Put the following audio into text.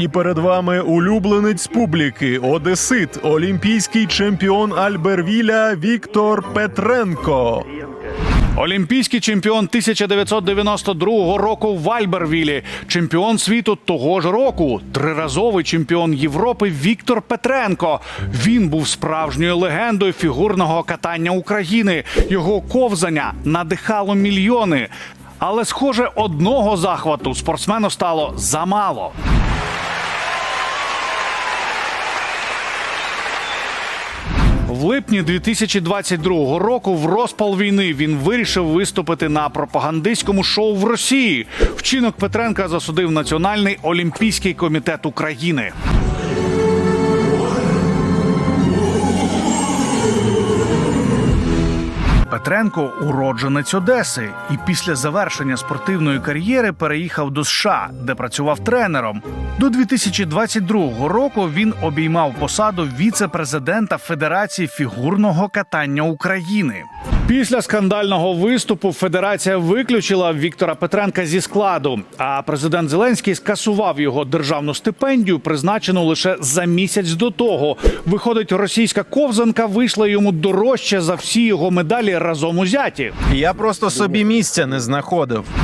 І перед вами улюбленець публіки, одесит, олімпійський чемпіон Альбервіля Віктор Петренко. Олімпійський чемпіон 1992 року в Альбервілі, чемпіон світу того ж року, триразовий чемпіон Європи Віктор Петренко. Він був справжньою легендою фігурного катання України. Його ковзання надихало мільйони. Але, схоже, одного захвату спортсмену стало замало. В липні 2022 року в розпал війни він вирішив виступити на пропагандистському шоу в Росії. Вчинок Петренка засудив Національний олімпійський комітет України. Петренко уродженець Одеси, і після завершення спортивної кар'єри переїхав до США, де працював тренером. До 2022 року він обіймав посаду віце-президента Федерації фігурного катання України. Після скандального виступу федерація виключила Віктора Петренка зі складу. А президент Зеленський скасував його державну стипендію, призначену лише за місяць до того. Виходить, російська ковзанка вийшла йому дорожче за всі його медалі разом узяті. Я просто собі місця не знаходив.